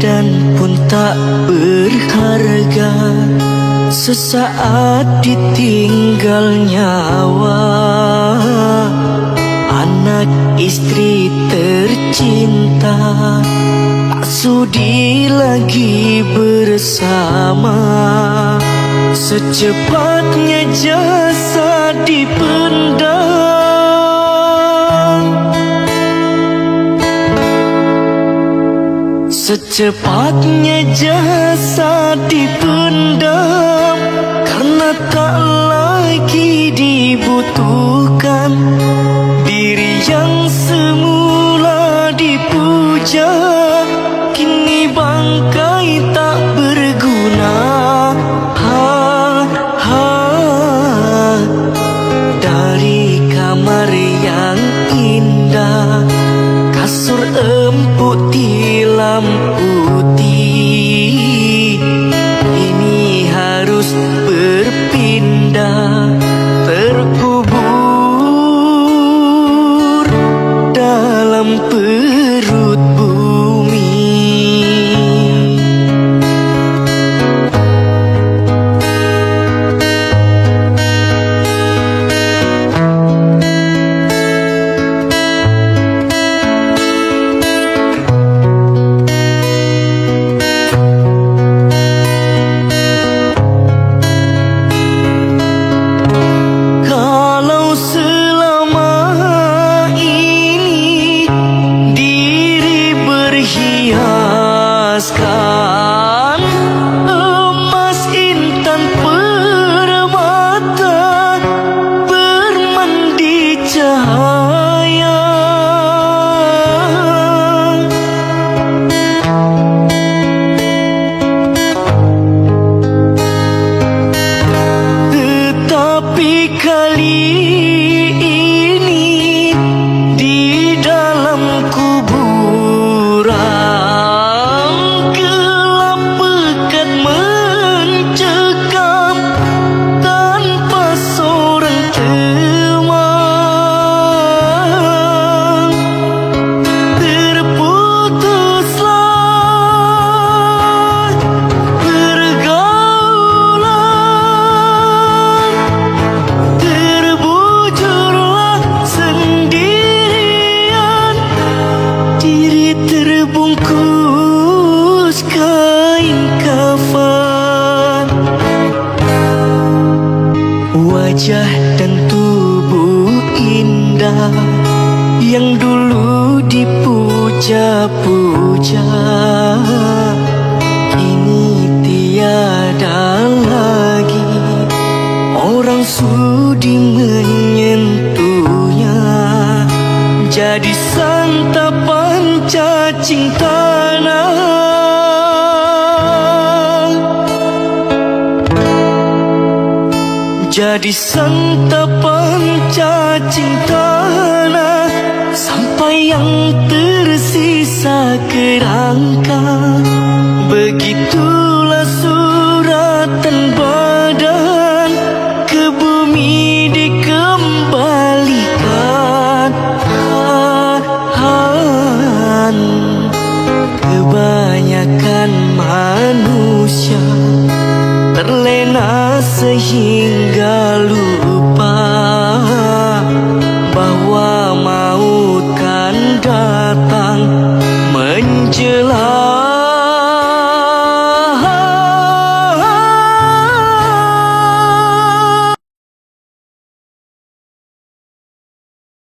badan pun tak berharga. Sesaat ditinggal nyawa. Anak istri tercinta. Tak sudi lagi bersama. Secepatnya jasa dipendam Secepatnya jasa dipendam Karena tak lagi dibutuhkan Diri yang semula dipuja Kini bangkai tak berguna ha, ha. Dari kamar yang indah Kasur empuk lampu. Dan tubuh indah Yang dulu dipuja-puja. Kini tiada lagi Orang sudi menyentuhnya. Jadi santapan cacing tanah Jadi santapan cacing tanah Sampai yang tersisa kerangka. Begitulah suratan badan Ke bumi dikembalikan. Han Kebanyakan manusia terlena sehingga lupa bahwa maut kan datang menjelang